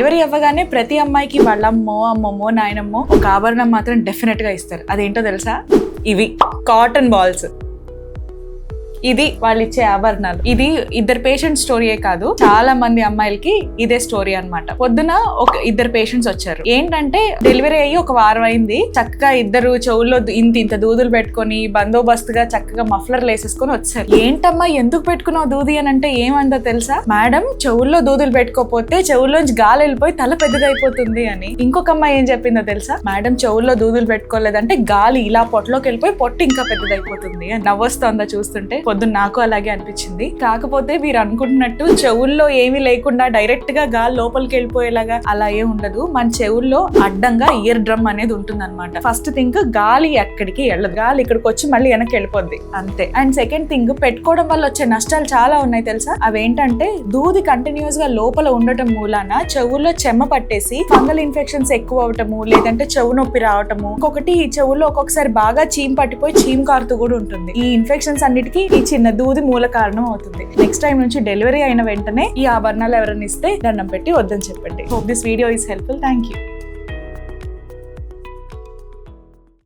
Delivery అవ్వగానే ప్రతి అమ్మాయికి వాళ్ళ అమ్మో అమ్మమ్మో నాయనమ్మో ఒక ఆభరణం మాత్రం డెఫినెట్గా ఇస్తారు. అదేంటో తెలుసా? ఇవి కాటన్ బాల్స్ ఇది వాళ్ళు ఇచ్చే ఆభరణాలు. ఇది ఇద్దరు పేషెంట్ స్టోరీయే కాదు చాలా మంది అమ్మాయిలకి ఇదే స్టోరీ అన్నమాట. పొద్దున ఒక ఇద్దరు పేషెంట్స్ వచ్చారు. ఏంటంటే డెలివరీ అయ్యి ఒక వారం అయింది. చక్కగా ఇద్దరు చెవుల్లో ఇంత ఇంత దూదులు పెట్టుకొని బందోబస్తుగా చక్కగా మఫ్లర్లు వేసేసుకొని వచ్చారు. ఏంటమ్మా ఎందుకు పెట్టుకున్నావు దూది అని అంటే ఏమందో తెలుసా? మేడం చెవుల్లో దూదులు పెట్టుకోపోతే చెవుల్లోంచి గాలి వెళ్ళిపోయి తల పెద్దదైపోతుంది అని. ఇంకొక అమ్మాయి ఏం చెప్పిందో తెలుసా? మేడం చెవుల్లో దూదులు పెట్టుకోలేదంటే గాలి ఇలా పొట్టలోకి వెళ్ళిపోయి పొట్టు ఇంకా పెద్దదైపోతుంది అని. నవ్వొస్తుందా చూస్తుంటే పొద్దున్న నాకు అలాగే అనిపించింది. కాకపోతే మీరు అనుకుంటున్నట్టు చెవుల్లో ఏమీ లేకుండా డైరెక్ట్గా గాలి లోపలికి వెళ్ళిపోయేలాగా అలా ఏం ఉండదు. మన చెవుల్లో అడ్డంగా ఇయర్ డ్రమ్ అనేది ఉంటుంది అనమాట ఫస్ట్ థింగ్ గాలి ఎక్కడికి వెళ్ళదు. గాలి ఇక్కడికి వచ్చి మళ్ళీ వెనక్కి వెళ్ళిపోద్ది. అంతే. అండ్ సెకండ్ థింగ్ పెట్టుకోవడం వల్ల వచ్చే నష్టాలు చాలా ఉన్నాయి తెలుసా? అవేంటంటే దూది కంటిన్యూస్గా లోపల ఉండటం మూలాన చెవుల్లో చెమ్మ పట్టేసి ఫంగల్ ఇన్ఫెక్షన్స్ ఎక్కువ అవటము లేదంటే చెవు నొప్పి రావటము. ఇంకొకటి ఈ చెవుల్లో ఒక్కొక్కసారి బాగా చీమ్ పట్టిపోయి చీమ్ కారుతూ కూడా ఉంటుంది. ఈ ఇన్ఫెక్షన్స్ అన్నిటికీ ఈ చిన్న దూది మూల కారణం అవుతుంది. నెక్స్ట్ టైం నుంచి డెలివరీ అయిన వెంటనే ఈ ఆభరణాలు ఎవరైనా ఇస్తే దండం పెట్టి వద్దని చెప్పండి. Hope this video is helpful thank you